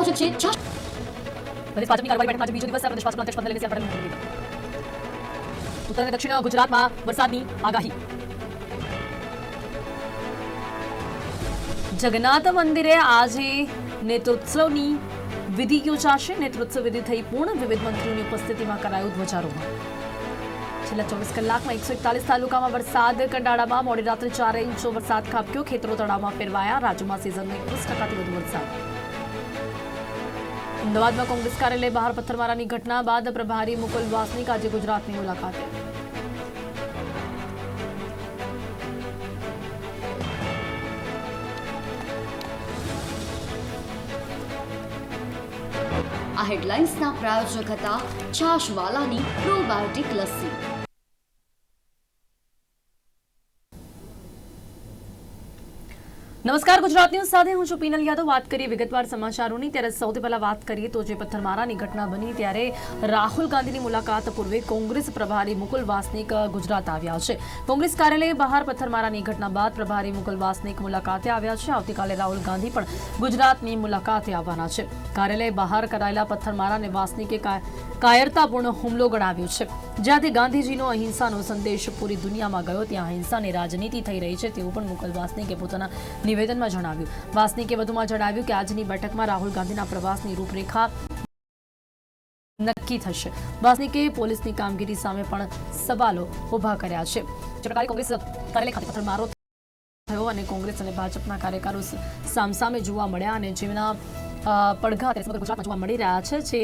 ભાજપ છે છ પ્રદેશ ભાજપની કાર્યવાહી બેઠક આજે બીજો દિવસ. પ્રદેશ ભાજપના અધ્યક્ષ પદ લઈને સી આર પાટીલની મુલાકાત લીધી. ઉત્તર અને દક્ષિણ ગુજરાતમાં વરસાદની આગાહી જગન્નાથ મંદિરે આજે નેત્રોત્સવની વિધિ યોજાશે નેત્રોત્સવ વિધિ થઈ પૂર્ણ વિવિધ મંત્રીઓની ઉપસ્થિતિમાં કરાયું ધ્વજારોહણ છેલ્લા ચોવીસ કલાકમાં એકસો એકતાલીસ તાલુકામાં વરસાદ કંડાળામાં મોડી રાત્રે ચાર ઇંચો વરસાદ ખાબક્યો ખેતરો તળાવમાં ફેરવાયા રાજ્યમાં સિઝનનો એકવીસ ટકાથી વધુ વરસાદ અમદાવાદમાં કોંગ્રેસ કાર્યાલય બહાર પથ્થરમારાની ઘટના બાદ પ્રભારી મુકુલ વાસનિક આજે ગુજરાતની મુલાકાતે. આ હેડલાઇન્સના પ્રાયોજક હતા છાશવાલાની પ્રોબાયોટિક લસ્સી. નમસ્કાર, ગુજરાત ન્યૂઝ સાથે હું છું પીનલ યાદવ. વાત કરીએ વિગતવાર સમાચારોની. ત્યારે સૌથી પહેલા વાત કરીએ તો જે પથ્થરમારાની ઘટના બની ત્યારે રાહુલ ગાંધીની મુલાકાત પૂર્વે કોંગ્રેસ પ્રભારી મુકુલ વાસનિક ગુજરાત આવ્યા છે. કોંગ્રેસ કાર્યાલય બહાર પથ્થરમારાની ઘટના બાદ પ્રભારી મુકુલ વાસનિક મુલાકાતે આવ્યા છે. આવતીકાલે રાહુલ ગાંધી પણ ગુજરાતની મુલાકાતે આવવાના છે. કાર્યાલય બહાર કરાયેલા પથ્થરમારાને વાસનિકે કાયરતાપૂર્ણ હુમલો ગણાવ્યો છે. જ્યાંથી ગાંધીજીનો અહિંસાનો સંદેશ પૂરી દુનિયામાં ગયો, ત્યાં અહિંસાની રાજનીતિ થઈ રહી છે. તેવું પણ મુકુલ વાસનિકે પોતાના નિવેદનમાં જણાવ્યું. વાસનિકે વધુમાં જણાવ્યું કે આજની બેઠકમાં રાહુલ ગાંધીના પ્રવાસની રૂપરેખા નક્કી થશે. વાસનિકે પોલીસની કામગીરી સામે પણ સવાલો ઊભા કર્યા છે. કોંગ્રેસ થયો અને કોંગ્રેસ અને ભાજપના કાર્યકરો સામસામે જોવા મળ્યા અને જેમના પડઘા ગુજરાતમાં જોવા મળી રહ્યા છે, જે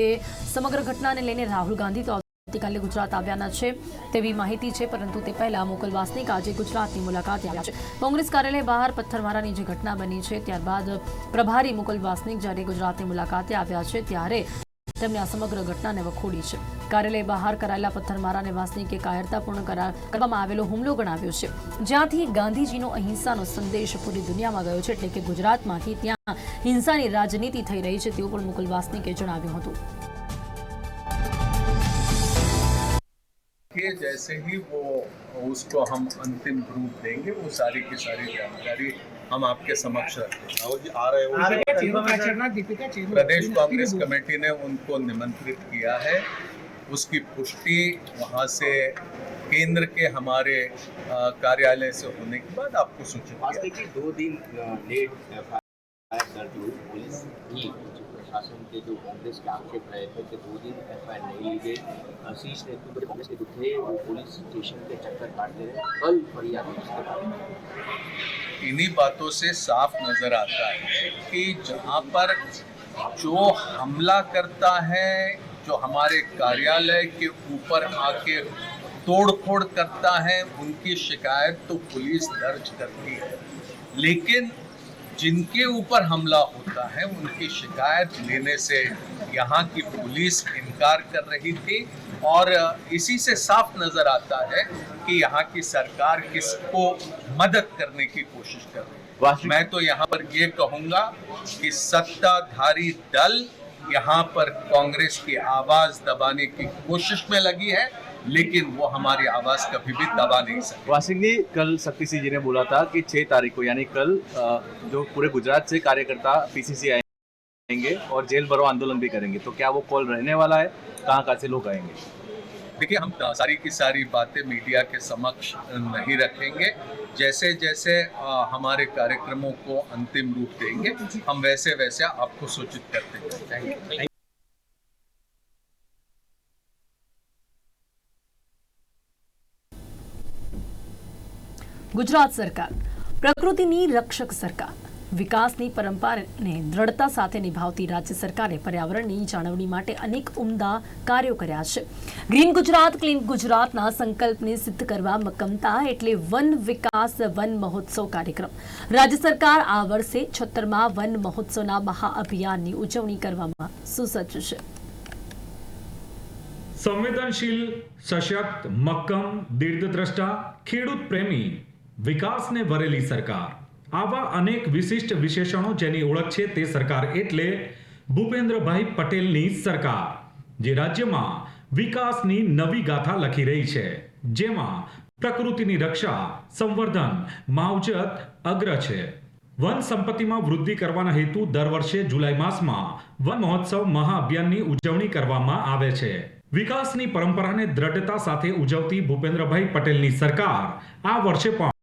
સમગ્ર ઘટનાને લઈને રાહુલ ગાંધી તો આવતીકાલે ગુજરાત આવ્યાના છે. તેવી માહિતી છે, પરંતુ તે પહેલા મુકુલ વાસનિક આજે ગુજરાતની મુલાકાતે આવ્યા છે. કોંગ્રેસ કાર્યાલય બહાર પથ્થરમારાની જે ઘટના બની છે, ત્યારબાદ પ્રભારી મુકુલ વાસનિક જ્યારે ગુજરાતની મુલાકાતે આવ્યા છે, ત્યારે તેમણે આ સમગ્ર ઘટનાને વખોડી છે. કાર્યાલય બહાર કરાયેલા પથ્થરમારાને વાસનિકે કાયરતાપૂર્ણ કરા- કરવામાં આવેલો હુમલો ગણાવ્યો છે. જ્યાંથી ગાંધીજીનો અહિંસાનો સંદેશ પૂરી દુનિયામાં ગયો છે, એટલે કે ગુજરાતમાંથી ત્યાં હિંસાની રાજનીતિ થઈ રહી છે, તેવું પણ મુકુલ વાસનિકે જણાવ્યું હતું. कि जैसे ही वो उसको हम अंतिम रूप देंगे वो सारी की सारी जानकारी हम आपके समक्ष रखेंगे आ रहे प्रदेश कांग्रेस कमेटी ने उनको निमंत्रित किया है। उसकी पुष्टि वहाँ से केंद्र के हमारे कार्यालय से होने के बाद आपको सूचित दो दिन लेट एफआईआर दर्ज हुई पुलिस की प्रशासन के जो कांग्रेस के आक्षेप रहे थे कि दो दिन एफआईआर नहीं ली गई शीर्ष नेतृत्व जो कांग्रेस के जो थे, वो पुलिस स्टेशन के चक्कर काटते रहे, कल फरियाद इन्हीं बातों से साफ़ नज़र आता है कि जहाँ पर जो हमला करता है, जो हमारे कार्यालय के ऊपर आके तोड़फोड़ करता है, उनकी शिकायत तो पुलिस दर्ज करती है। लेकिन जिनके ऊपर हमला होता है उनकी शिकायत लेने से यहाँ की पुलिस इनकार कर रही थी और इसी से साफ़ नज़र आता है कि यहाँ की सरकार किसको मदद करने की कोशिश कर रही है। मैं तो यहाँ पर ये कहूँगा कि सत्ताधारी दल यहाँ पर कांग्रेस की आवाज़ दबाने की कोशिश में लगी है। लेकिन वो हमारी आवाज़ कभी भी दबा नहीं सकती। वासिक जी कल शक्ति सिंह जी ने बोला था कि 6 तारीख को यानी कल जो पूरे गुजरात से कार्यकर्ता पीसीसी आएँगे और जेल भरो आंदोलन भी करेंगे। तो क्या वो कॉल रहने वाला है? कहाँ कहाँ से लोग आएँगे? देखिए हम सारी की सारी बातें मीडिया के समक्ष नहीं रखेंगे। जैसे जैसे अ, हमारे कार्यक्रमों को अंतिम रूप देंगे हम वैसे वैसे आपको सूचित करते जाएँगे ગુજરાત સરકાર, પ્રકૃતિની રક્ષક સરકાર, વિકાસની પરંપરાને દ્રઢતા સાથે નિભાવતી રાજ્ય સરકારે પર્યાવરણની જાળવણી માટે અનેક ઉમદા કાર્યો કર્યા છે. ગ્રીન ગુજરાત, ક્લીન ગુજરાતના સંકલ્પને સિદ્ધ કરવા મક્કમતા એટલે વન વિકાસ, વન મહોત્સવ કાર્યક્રમ. રાજ્ય સરકાર આ વર્ષે છત્તરમાં વન મહોત્સવના મહાઅભિયાનની ઉજવણી કરવામાં સુસજ્જ છે. સંવેદનશીલ, સશક્ત, મક્કમ, દીર્ઘદ્રષ્ટા, ખેડૂત પ્રેમી વિકાસને વરેલી સરકાર. આવા અનેક વિશિષ્ટ વિશેષણો જેની ઓળખ છે તે સરકાર એટલે ભૂપેન્દ્રભાઈ પટેલની સરકાર, જે રાજ્યમાં વિકાસની નવી ગાથા લખી રહી છે, જેમાં પ્રકૃતિની રક્ષા, સંવર્ધન, માવજત અગ્ર છે. વન સંપત્તિમાં વૃદ્ધિ કરવાના હેતુ દર વર્ષે જુલાઈ માસમાં વન મહોત્સવ મહાઅભિયાનની ઉજવણી કરવામાં આવે છે. વિકાસની પરંપરાને દ્રઢતા સાથે ઉજવતી ભૂપેન્દ્રભાઈ પટેલની સરકાર આ વર્ષે પણ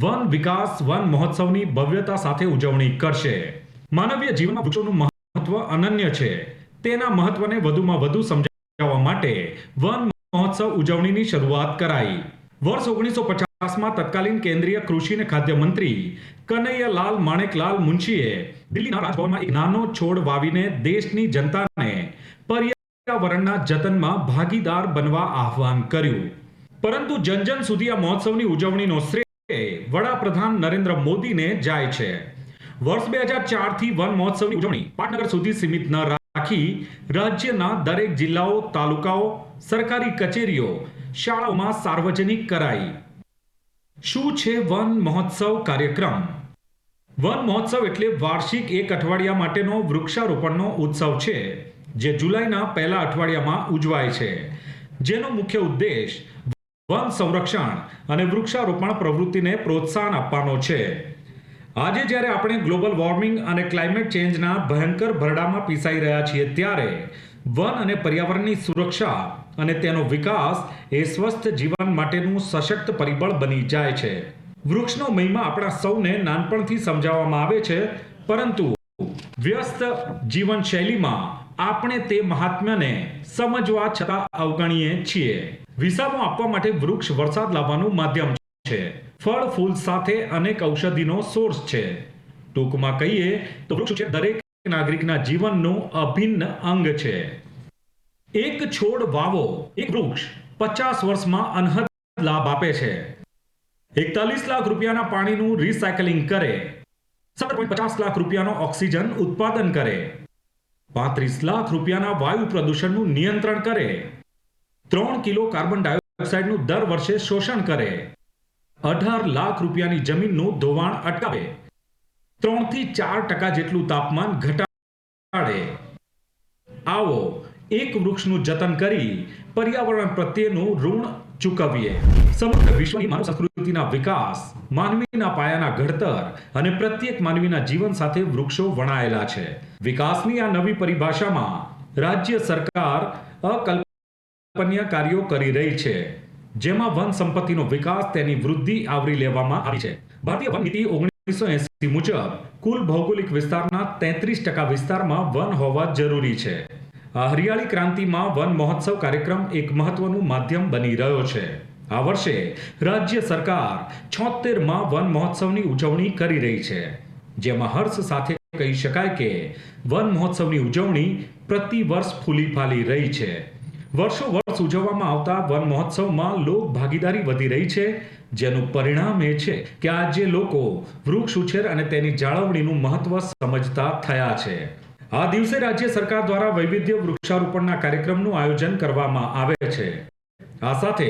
વન વિકાસ, વન મહોત્સવની ભવ્યતા સાથે ઉજવણી કરશે. માનવીય જીવનમાં વૃક્ષોનું મહત્વ અનન્ય છે. તેના મહત્વને વધુમાં વધુ સમજાવવા માટે વન મહોત્સવ ઉજવણીની શરૂઆત કરાઈ. વર્ષ ઓગણીસો પચાસમાં તત્કાલીન કેન્દ્રીય કૃષિ અને ખાદ્ય મંત્રી કનૈયાલાલ માણેકલાલ મુનશીએ દિલ્હીના રાજભવનમાં એક નાનો છોડ વાવીને દેશની જનતાને પર્યાવરણના જતનમાં ભાગીદાર બનવા આહવાન કર્યું. પરંતુ જન જન સુધી આ મહોત્સવની ઉજવણીનો શ્રેય વડાપ્રધાન નરેન્દ્ર મોદીને જાય છે. વર્ષ બે હજાર ચારથી વન મહોત્સવની ઉજવણી પાટનગર સુધી સીમિત ન રાખી રાજ્યના દરેક જિલ્લાઓ, તાલુકાઓ, સરકારી કચેરીઓ, શાળાઓમાં સાર્વજનિક કરાઈ. શું છે વન મહોત્સવ કાર્યક્રમ? વન મહોત્સવ એટલે વાર્ષિક એક અઠવાડિયા માટેનો વૃક્ષારોપણનો ઉત્સવ છે, જે જુલાઈના પહેલા અઠવાડિયામાં ઉજવાય છે. જેનો મુખ્ય ઉદ્દેશ વન સંરક્ષણ અને વૃક્ષારોપણ પ્રવૃત્તિને પ્રોત્સાહન આપવાનો છે. આજે જ્યારે આપણે ગ્લોબલ વોર્મિંગ અને ક્લાઇમેટ ચેન્જના ભયંકર ભરડામાં પીસાઈ રહ્યા છીએ ત્યારે વન અને પર્યાવરણની સુરક્ષા અને તેનો વિકાસ એ સ્વસ્થ જીવન માટેનું સશક્ત પરિબળ બની જાય છે. વૃક્ષનો મહિમા આપણા સૌને નાનપણથી સમજાવવામાં આવે છે, પરંતુ વ્યસ્ત જીવનશૈલીમાં આપણે તે મહાત્મ્યને સમજવા છતાં અવગણીએ છીએ. વિસામો આપવા માટે વૃક્ષ વરસાદ લાવવાનું માધ્યમ છે. ફળ, ફૂલ સાથે અનેક ઔષધિનો સોર્સ છે. ટૂંકમાં કહીએ તો વૃક્ષ દરેક નાગરિકના જીવનનું અભિન્ન અંગ છે. એક છોડ વાવો, એક વૃક્ષ પચાસ વર્ષમાં અનહદ લાભ આપે છે. એકતાલીસ લાખ રૂપિયાના પાણીનું રિસાયકલિંગ કરે. સત્તર પચાસ લાખ રૂપિયાનો ઓક્સિજન ઉત્પાદન કરે. પાંત્રીસ લાખ રૂપિયાના વાયુ પ્રદૂષણનું નિયંત્રણ કરે. ત્રણ કિલો કાર્બન ડાયોક્સાઇડનું દર વર્ષે શોષણ કરે. અઢાર લાખ રૂપિયાની જમીનનું ધોવાણ અટકાવે. ત્રણથી ચાર ટકા જેટલું તાપમાન ઘટાડે. આવો એક વૃક્ષનું જતન કરી પર્યાવરણ પ્રત્યેનું ઋણ ચૂકવીએ. સમગ્ર વિશ્વની માનવ સંસ્કૃતિના વિકાસ, માનવીના પાયાના ઘડતર અને પ્રત્યેક માનવીના જીવન સાથે વૃક્ષો વણાયેલા છે. વિકાસની આ નવી પરિભાષામાં રાજ્ય સરકાર અકલ્પનીય કાર્યો કરી રહી છે, જેમાં વન સંપત્તિનો વિકાસ તેની વૃદ્ધિ આવરી લેવામાં આવી છે. ભારતીય વન નીતિ ઓગણીસો એસી મુજબ કુલ ભૌગોલિક વિસ્તારના તેત્રીસ ટકા વિસ્તારમાં વન હોવા જરૂરી છે. આ હરિયાળી ક્રાંતિમાં વન મહોત્સવ કાર્યક્રમ એક મહત્વનું માધ્યમ બની રહ્યો છે. આ વર્ષે રાજ્ય સરકાર છોતેરમાં વન મહોત્સવની ઉજવણી કરી રહી છે. જેમાં હર્ષ સાથે કહી શકાય કે વન મહોત્સવની ઉજવણી પ્રતિ વર્ષ ફૂલી ફાલી રહી છે. વર્ષો વર્ષ ઉજવવામાં આવતા વન મહોત્સવમાં લોક ભાગીદારી વધી રહી છે. જેનું પરિણામ એ છે કે આજે લોકો વૃક્ષ ઉછેર અને તેની જાળવણીનું મહત્વ સમજતા થયા છે. આ દિવસે રાજ્ય સરકાર દ્વારા વૈવિધ્ય વૃક્ષારોપણના કાર્યક્રમનું આયોજન કરવામાં આવે છે. આ સાથે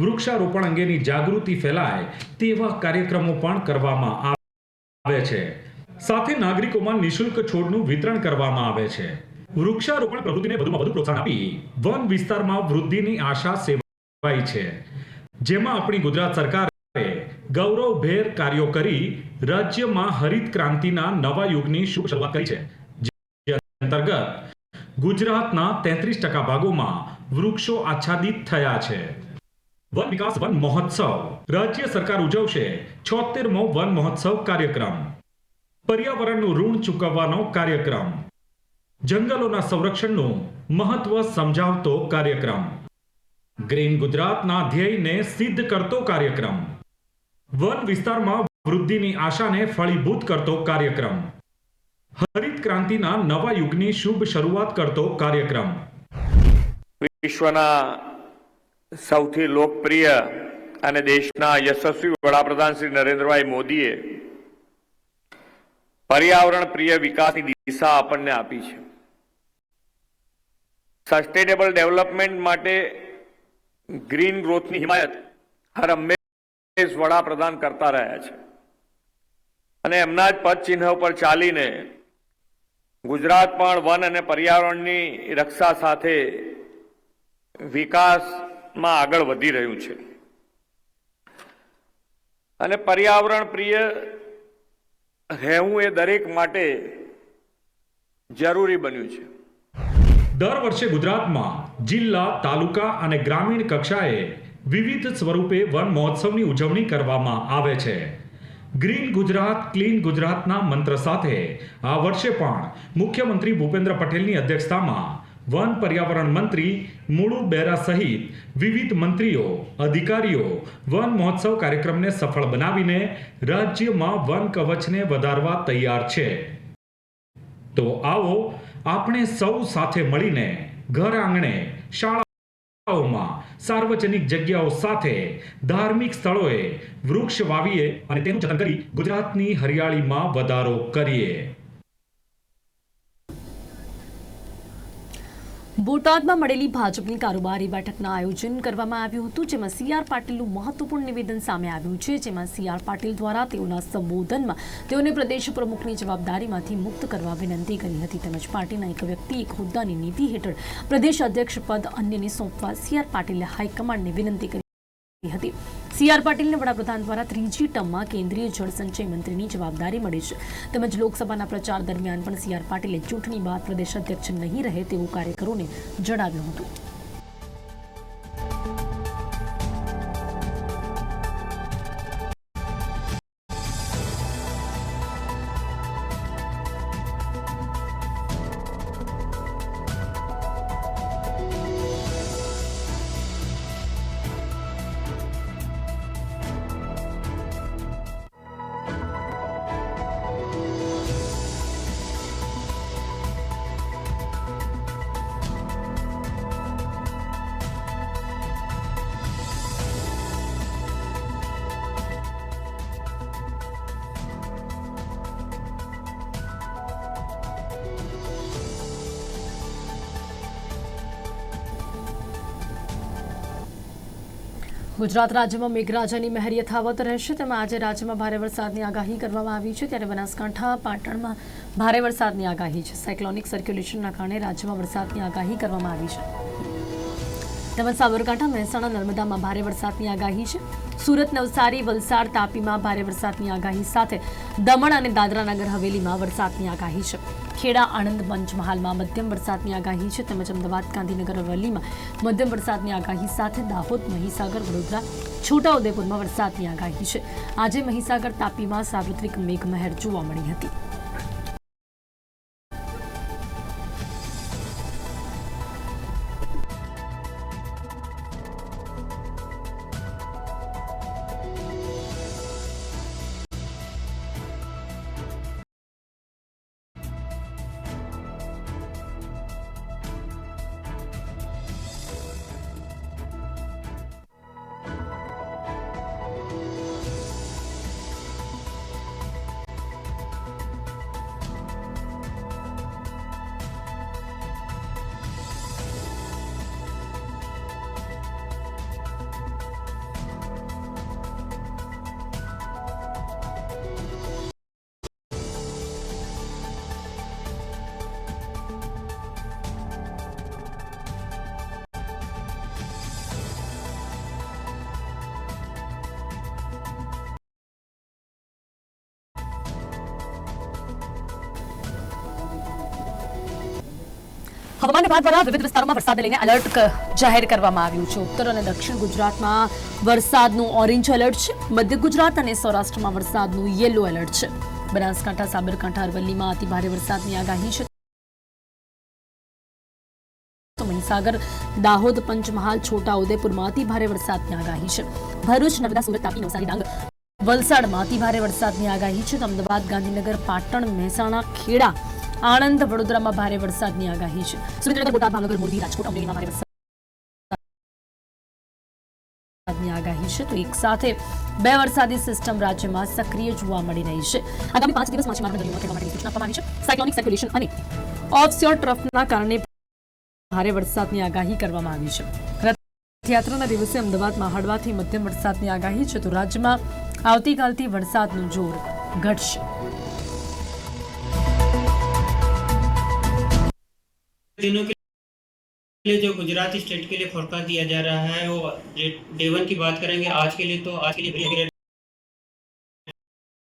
વૃક્ષારોપણ અંગેની જાગૃતિ ફેલાય તેવા કાર્યક્રમો પણ કરવામાં આવે છે. સાથે નાગરિકોમાં નિશુલ્ક છોડનું વિતરણ કરવામાં આવે છે. વૃક્ષારોપણ પ્રવૃત્તિને વધુમાં વધુ પ્રોત્સાહન આપી વન વિસ્તારમાં વૃદ્ધિની આશા સેવાઈ છે. જેમાં આપણી ગુજરાત સરકારે ગૌરવભેર કાર્યો કરી રાજ્યમાં હરિત ક્રાંતિના નવા યુગની શુભ શરૂઆત કરી છે. અંતર્ગત ગુજરાતના તેત્રીસ ટકા ભાગોમાં વૃક્ષો આચ્છાદિત થયા છે. વન વિકાસ વન મહોત્સવ. રાજ્ય સરકાર ઉજવશે છોતેરમો વન મહોત્સવ કાર્યક્રમ. પર્યાવરણનું ઋણ ચૂકવવાનો કાર્યક્રમ. જંગલોના સંરક્ષણનું મહત્વ સમજાવતો કાર્યક્રમ. ગ્રીન ગુજરાતના ધ્યેયને સિદ્ધ કરતો કાર્યક્રમ. વન વિસ્તારમાં વૃદ્ધિની આશાને ફળીભૂત કરતો કાર્યક્રમ. હરિત ક્રાંતિના નવા યુગની શુભ શરૂઆત કરતો કાર્યક્રમ. વિશ્વના સૌથી લોકપ્રિય અને દેશના યશસ્વી વડાપ્રધાન શ્રી નરેન્દ્રભાઈ મોદીએ પર્યાવરણ પ્રિય વિકાસની દિશા આપણને આપી છે. સસ્ટેનેબલ ડેવલપમેન્ટ માટે ગ્રીન ગ્રોથની હિમાયત હર હંમેશ વડાપ્રધાન કરતા રહ્યા છે. અને એમના જ પદ ચિહ્ન ઉપર ચાલીને ગુજરાત પણ વન અને પર્યાવરણની રક્ષા સાથે વિકાસમાં આગળ વધી રહ્યું છે. અને પર્યાવરણ પ્રિય રહેવું એ દરેક માટે જરૂરી બન્યું છે. દર વર્ષે ગુજરાતમાં જિલ્લા, તાલુકા અને ગ્રામીણ કક્ષાએ વિવિધ સ્વરૂપે વન મહોત્સવની ઉજવણી કરવામાં આવે છે. ગ્રીન ગુજરાત, ક્લીન ગુજરાતના મંત્ર સાથે આ વર્ષે પણ મુખ્યમંત્રી ભૂપેન્દ્ર પટેલની અધ્યક્ષતામાં વન પર્યાવરણ મંત્રી મુળુ બેરા સહિત વિવિધ મંત્રીઓ, અધિકારીઓ વન મહોત્સવ કાર્યક્રમને સફળ બનાવીને રાજ્યમાં વન કવચને વધારવા તૈયાર છે. તો આવો આપણે સૌ સાથે મળીને ઘર આંગણે શાળાઓમાં સાર્વજનિક જગ્યાઓ સાથે ધાર્મિક સ્થળોએ વૃક્ષ વાવીએ અને તેનું જતન કરી ગુજરાતની હરિયાળીમાં વધારો કરીએ. બોટાદમાં મળેલી ભાજપની કારોબારી બેઠકના આયોજન કરવામાં આવ્યું હતું, જેમાં સી આર પાટીલનું મહત્વપૂર્ણ નિવેદન સામે આવ્યું છે. જેમાં સી આર પાટીલ દ્વારા તેઓના સંબોધનમાં તેઓને પ્રદેશ પ્રમુખની જવાબદારીમાંથી મુક્ત કરવા વિનંતી કરી હતી. તેમજ પાર્ટીના એક વ્યક્તિ, એક હોદ્દાની નીતિ હેઠળ પ્રદેશ અધ્યક્ષ પદ અન્યને સોંપવા સી આર પાટીલે હાઈકમાન્ડને વિનંતી કરી હતી. સી આર પાટીલને વડાપ્રધાન દ્વારા ત્રીજી ટર્મમાં કેન્દ્રીય જળસંચય મંત્રીની જવાબદારી મળી છે. તેમજ લોકસભાના પ્રચાર દરમિયાન પણ સી આર પાટીલે ચૂંટણી બાદ પ્રદેશ અધ્યક્ષ નહીં રહે તેવું કાર્યકરોને જણાવ્યું હતું. ગુજરાત રાજ્યમાં મેઘરાજાની મહેર યથાવત રહેશે. તેમાં આજે રાજ્યમાં ભારે વરસાદની આગાહી કરવામાં આવી છે. ત્યારે બનાસકાંઠા, પાટણમાં ભારે વરસાદની આગાહી છે. સાયક્લોનિક સર્ક્યુલેશનના કારણે રાજ્યમાં વરસાદની આગાહી કરવામાં આવી છે. તેમજ સાબરકાંઠા, મહેસાણા, નર્મદામાં ભારે વરસાદની આગાહી છે. સુરત નવસારી, વલસાડ, તાપીમાં ભારે વરસાદની આગાહી સાથે દમણ અને દાદરા નગર હવેલીમાં વરસાદની આગાહી છે. ખેડા, આણંદ, પંચમહાલમાં મધ્યમ વરસાદની આગાહી છે તેમજ અમદાવાદ, ગાંધીનગર અરવલ્લીમાં મધ્યમ વરસાદની આગાહી સાથે દાહોદ, મહીસાગર, વડોદરા, છોટાઉદેપુરમાં વરસાદની આગાહી છે. આજે મહીસાગર, તાપીમાં સાર્વત્રિક મેઘમહેર જોવા મળી હતી. હવામાન વિભાગ દ્વારા વિવિધ વિસ્તારોમાં વરસાદને લઈને એલર્ટ જાહેર કરવામાં આવ્યું છે. ઉત્તર અને દક્ષિણ ગુજરાતમાં વરસાદનું ઓરેન્જ એલર્ટ છે. મધ્ય ગુજરાત અને સૌરાષ્ટ્રમાં વરસાદનું યેલો એલર્ટ છે. બનાસકાંઠા, સાબરકાંઠા, અરવલ્લીમાં અતિ ભારે વરસાદની આગાહી છે. મહીસાગર, દાહોદ, પંચમહાલ, છોટા ઉદેપુરમાં અતિ ભારે વરસાદની આગાહી છે. ભરૂચ, નર્મદા, સુરત, તાપી, નવસારી, ડાંગ, વલસાડમાં અતિ ભારે વરસાદની આગાહી છે. અમદાવાદ, ગાંધીનગર, પાટણ, મહેસાણા, ખેડા આણંદ વડોદરામાં ભારે વરસાદની આગાહી છે. સુરેન્દ્રનગર, બોટાદ, ભાવનગર, મોરબી, રાજકોટ, અમરેલીમાં ભારે આગાહી છે. તો એક સાથે બે વરસાદી સિસ્ટમ રાજ્યમાં સક્રિય જોવા મળી રહી છે. આગામી પાંચ દિવસ માછીમારોને દરિયામાં ખેડવા માટે સૂચના આપવામાં આવી છે. સાયક્લોનિક સર્ક્યુલેશન અને ઓફશોર ટ્રફના કારણે ભારે વરસાદની આગાહી કરવામાં આવી છે. રથયાત્રાના દિવસે અમદાવાદમાં હળવાથી મધ્યમ વરસાદની આગાહી છે. તો રાજ્યમાં આવતીકાલથી વરસાદનું જોર ઘટશે. दिनों के लिए जो गुजराती स्टेट के लिए फोरकास्ट दिया जा रहा है, वो डे वन की बात करेंगे, आज के लिए तो आज के लिए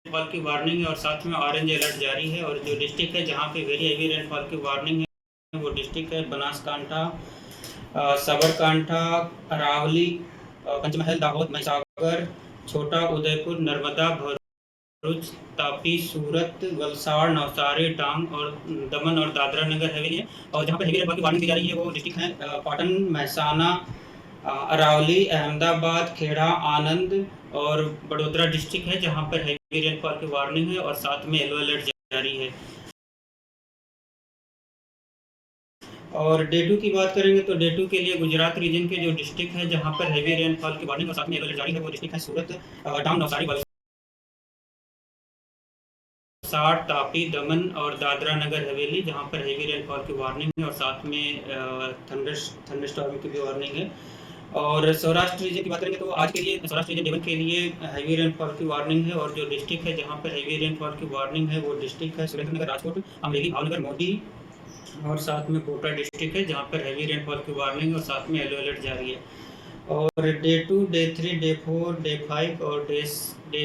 रेनफॉल की वार्निंग है और साथ में ऑरेंज अलर्ट जारी है और जो डिस्ट्रिक्ट है जहाँ पे वेरी हेवी रेनफॉल की वार्निंग है, वो डिस्ट्रिक्ट है बनासकांठा साबरकांठा, अरावली पंचमहल, दाहोद, महिसागर, छोटा उदयपुर, नर्मदा भरूच तापी सूरत, वलसाड़, नवसारी डांग और दमन और दादरा नगर हवेली है और जहाँ पर हेवी रेनफॉल की वार्निंग दी जा रही है, वो डिस्ट्रिक्ट है पाटन, महसाना अरावली, अहमदाबाद, खेड़ा, आनंद और बड़ोदरा डिस्ट्रिक्ट है, जहाँ पर हेवी रेनफॉल की वार्निंग है और साथ में येलो अलर्ट जारी है। और डे टू की बात करेंगे तो डे टू के लिए गुजरात रीजन के जो डिस्ट्रिक्ट है, जहाँ पर हैवी रेनफॉल की वार्निंग और साथ में येलो अलर्ट जारी है, वो डिस्ट्रिक्ट है सूरत डांग नवसारी वलसाड़ तापी, दमन और दादरा नगर हवेली, जहाँ पर हैवी रेनफॉल की वार्निंग है और साथ में थंडर थंडरस्टॉर्म की भी वार्निंग है। और सौराष्ट्र रीजन की बात करेंगे तो आज के लिए सौराष्ट्र रीजन डेवन के लिए हैवी रेनफॉल की वार्निंग है और जो डिस्ट्रिक्ट है जहाँ पर हैवी रेनफॉल की वार्निंग है, वो डिस्ट्रिक्ट है सुरेंद्रनगर राजकोट, अमरेली, भावनगर, मोदी और साथ में कोटा डिस्ट्रिक्ट है जहाँ पर हैवी रेनफॉल की वार्निंग और साथ में येलो अलर्ट जारी है। और day two day three day four day five और डे डे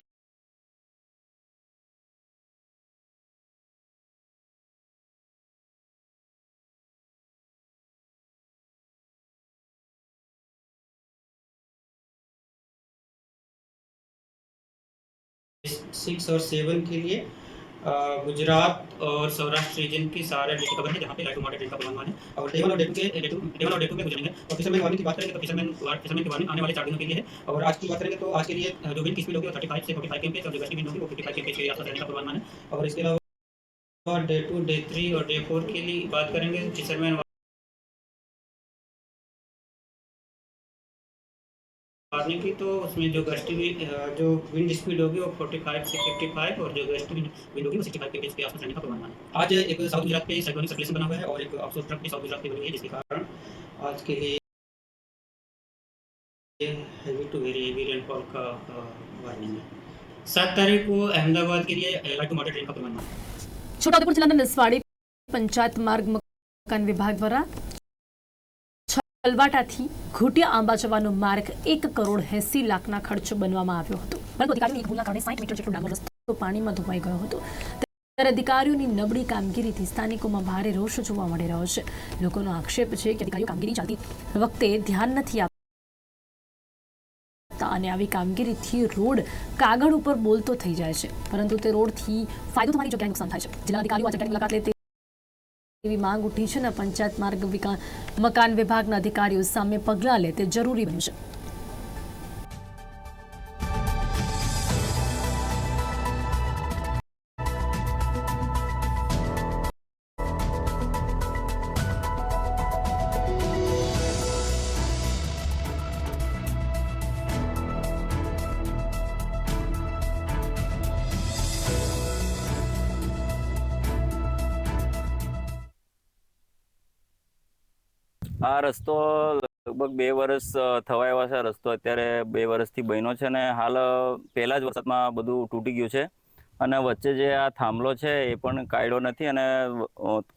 सिक्स और सेवन के लिए गुजरात और सौराष्ट्र रीजन की सारे डिस्ट्रिक्ट कवर है, जहाँ पे लाइट टू मॉडरेट रेन का पूर्वानुमान और वन और डे के डे टू और डे में गुजरेंगे और फिशरमैन वार्निंग की बात करेंगे तो फिशरमैन फिशरमैन की वार्निंग आने वाले चार दिनों के लिए है। और आज की बात करेंगे तो आज के लिए जो विंड की स्पीड होगी थर्टी फाइव से फोर्टी फाइव के और जो वेस्टी विंड होगी वो फिफ्टी फाइव के आसपास रहने का पूर्वानुमान है। और इसके अलावा डे टू डे थ्री और डे फोर के लिए बात करेंगे फिशरमैन पढ़ने की तो उसमें जो गश्ती भी जो विंड स्पीड होगी वो फोर्टी फाइव से फिफ्टी फाइव और जो गश्ती विंड होगी वो सिक्सटी फाइव के बीच के आसपास रहने का पूर्वानुमान है। आज एक साउथ गुजरात पे साइक्लोनिक सर्कुलेशन बना हुआ है और एक ऑफसोर ट्रफ भी साउथ गुजरात पे बनी है, जिसके कारण आज के लिए heavy to very heavy rainfall का वार्निंग है। सात तारीख को अहमदाबाद के लिए लाइट मोटर ट्रेन का पूर्वानुमान छोटा उदयपुर जिला में मिसवाड़ी पंचायत मार्ग मकान विभाग द्वारा છલવાટાથી ઘોટિયા આંબા જવાનો માર્ગ એક કરોડ એસી લાખના ખર્ચ બનવામાં આવ્યો હતો. પરંતુ રસ્તો પાણીમાં ધોવાઈ ગયો હતો. અધિકારીઓની નબળી કામગીરીથી સ્થાનિકોમાં ભારે રોષ જોવા મળી રહ્યો છે. લોકોનો આક્ષેપ છે કે અધિકારીઓ કામગીરી ચાલતી વખતે ધ્યાન નથી આપતા અને આવી કામગીરીથી રોડ કાગળ ઉપર બોલતો થઈ જાય છે. પરંતુ તે રોડથી ફાયદો તમારી જગ્યાએ નુકસાન થાય છે. જિલ્લા અધિકારીઓ મુલાકાત લે એવી માંગ ઉઠી છે અને પંચાયત માર્ગ મકાન વિભાગના અધિકારીઓ સામે પગલાં લે તે જરૂરી બન્યું આ રસ્તો લગભગ બે વર્ષ થવા એવા છે. રસ્તો અત્યારે બે વર્ષથી બન્યો છે ને હાલ પહેલાં જ વરસાદમાં બધું તૂટી ગયું છે. અને વચ્ચે જે આ થાંભલો છે એ પણ કાયડો નથી અને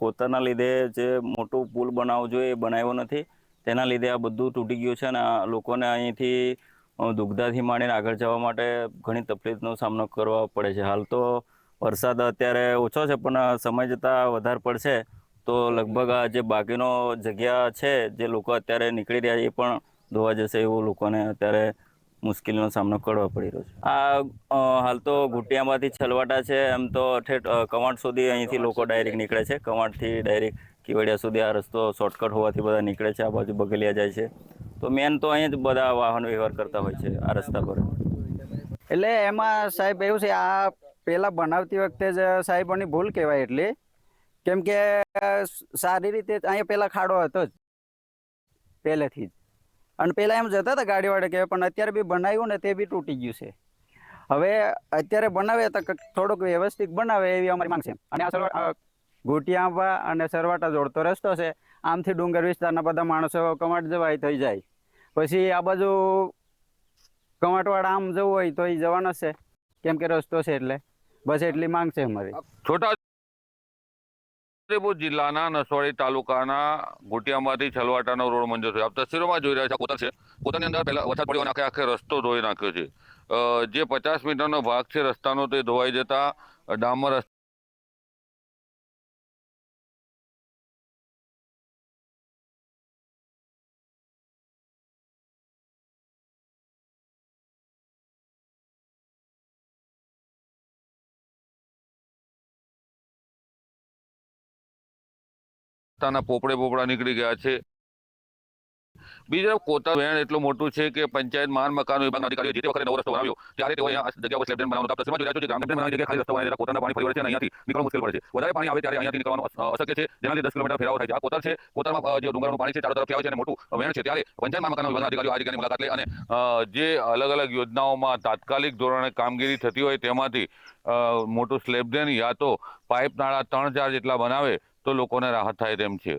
કોતરના લીધે જે મોટું પુલ બનાવવું જોઈએ એ બનાવ્યો નથી. તેના લીધે આ બધું તૂટી ગયું છે અને લોકોને અહીંથી દુગધાથી માંડીને આગળ જવા માટે ઘણી તકલીફનો સામનો કરવો પડે છે. હાલ તો વરસાદ અત્યારે ઓછો છે, પણ સમય જતાં વધારે પડશે. તો લગભગ આ જે બાકીનો જગ્યા છે, જે લોકો અત્યારે નીકળી રહ્યા છે, એ પણ ધોવા જશે એવું લોકોને અત્યારે મુશ્કેલીનો સામનો કરવો પડી રહ્યો છે. આ હાલ તો ઘૂંટિયામાંથી છલવાટા છે, એમ તો ઠેઠ કવાંટ સુધી અહીંથી લોકો ડાયરેક્ટ નીકળે છે. કવાંટથી ડાયરેક્ટ કેવડિયા સુધી આ રસ્તો શોર્ટકટ હોવાથી બધા નીકળે છે, આ બાજુ બગલિયા જાય છે. તો મેન તો અહીં જ બધા વાહન વ્યવહાર કરતા હોય છે, આ રસ્તા પર. એટલે એમાં સાહેબ એવું છે, આ પહેલાં બનાવતી વખતે જ સાહેબોની ભૂલ કહેવાય એટલે. કેમ કે સારી રીતે અહીંયા પેલા ખાડો હતો જ. પહેલેથી જ. અને પેલા એમ જતા હતા ગાડીવાળા કે, પણ અત્યારે બી બનાવ્યું ને તે બી તૂટી ગયું છે. હવે અત્યારે બનાવે તો થોડુંક વ્યવસ્થિત બનાવે એવી અમારી માંગ છે. અને આ સરવા- અને સરવાટા જોડતો રસ્તો છે. આમથી ડુંગર વિસ્તારના બધા માણસો કમાટ જવાય થઈ જાય. પછી આ બાજુ કમાટવાળા આમ જવું હોય તો એ જવાના છે. કેમ કે રસ્તો છે એટલે. બસ એટલી માંગ છે અમારી. છોટા ઉદેપુર જિલ્લાના નસવાડી તાલુકાના ગુટિયામાંથી છલવાટાનો રોડ મંજૂર થયો. આપ તસવીરોમાં જોઈ રહ્યા છે પોતા છે. કોતરની અંદર પહેલા વરસાદ પડ્યો આખે આખે રસ્તો ધોઈ નાખ્યો છે. જે પચાસ મીટરનો ભાગ છે રસ્તાનો, તે ધોવાઈ જતા ડામર રસ્તાના પોપડે પોપડા નીકળી ગયા છે. બીજા કોતા વહેણ એટલું મોટું છે કે પંચાયત માન મકાન વિભાગના અધિકારીઓ જે વખતે નવો રસ્તો બનાવ્યો, ત્યારે તેઓ અહીંયા જગ્યા પર સ્લેબ બનાવવાનો પ્રશ્નમાં જોઈ રહ્યા છો કે ગ્રામ બનાવવાની જગ્યા ખાલી રસ્તો બનાવી દેતા પાણી અને અહીંયાથી નીકળવું મુશ્કેલ પડે છે. વધારે પાણી આવે ત્યારે અહીંયાથી નીકળવાનું અશક્ય છે. જેનાથી દસ કિલોમીટર ફેરાવો થાય છે. આ કોતર છે કોતરમાં જે ડુંગરનું પાણી છે, ચારો તરફ આવે છે અને મોટું વહેણ છે. ત્યારે પંચાયત માન મકાન વિભાગના અધિકારીઓ આ જગ્યાની મુલાકાત લે અને જે અલગ અલગ યોજનાઓમાં તાત્કાલિક ધોરણે કામગીરી થતી હોય તેમાંથી મોટું સ્લેબ ડેન યા તો પાઇપ નાળા ત્રણ ચાર જેટલા બનાવે તો લોકોને રાહત થાય તેમ છે.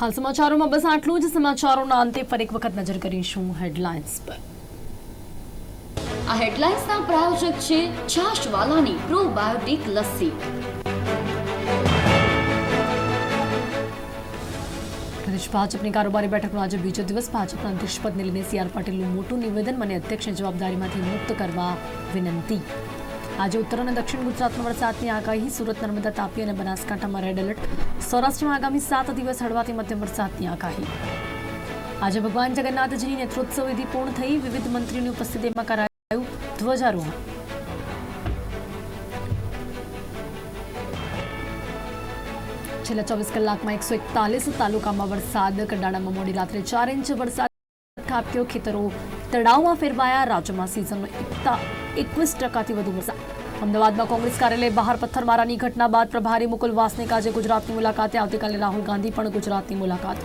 હાલ સમાચારોમાં બસ આટલું જ. સમાચારોના અંતે ફરી એક વખત નજર કરીશું હેડલાઇન્સ પર. આ હેડલાઇન્સના પ્રાયોજક છે છાશવાલાની પ્રોબાયોટિક લસ્સી. પ્રદેશ ભાજપની કારોબારી બેઠકનો આજે બીજો દિવસ. ભાજપના અધ્યક્ષપદને લઈને સી પાટીલનું મોટું નિવેદન મને અધ્યક્ષને જવાબદારીમાંથી મુક્ત કરવા વિનંતી. આજે ઉત્તર અને દક્ષિણ ગુજરાતમાં વરસાદની આગાહી, સુરત, નર્મદા, તાપી અને બનાસકાંઠામાં રેડ એલર્ટ સૌરાષ્ટ્રમાં આગામી સાત દિવસ હળવાથી મધ્યમ વરસાદની આગાહી. આજે ભગવાન જગન્નાથજીની નેત્રોત્સવ વિધિ પૂર્ણ થઈ. વિવિધ મંત્રીઓની ઉપસ્થિતિમાં કરાયું ધ્વજારોહણ. છેલ્લા ચોવીસ કલાકમાં એકસો એકતાલીસ તાલુકામાં વરસાદ, કડાણામાં મોડી રાત્રે ચાર ઇંચ વરસાદ ખાબક્યો. ખેતરો તળાવમાં ફેરવાયા. રાજ્યમાં સિઝનનો એકતા એકવીસ ટકાથી વધુ વરસાદ. અમદાવાદમાં કોંગ્રેસ કાર્યાલય બહાર પથ્થરમારાની ઘટના બાદ પ્રભારી મુકુલ વાસનિક આજે ગુજરાતની મુલાકાતે. આવતીકાલે રાહુલ ગાંધી પણ ગુજરાતની મુલાકાત.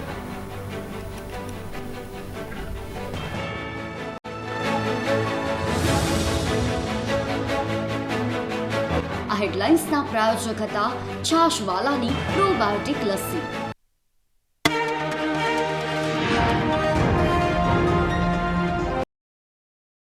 હેડલાઇન્સના પ્રાયોજક હતા છાશવાલાની પ્રોબાયોટિક લસ્સી.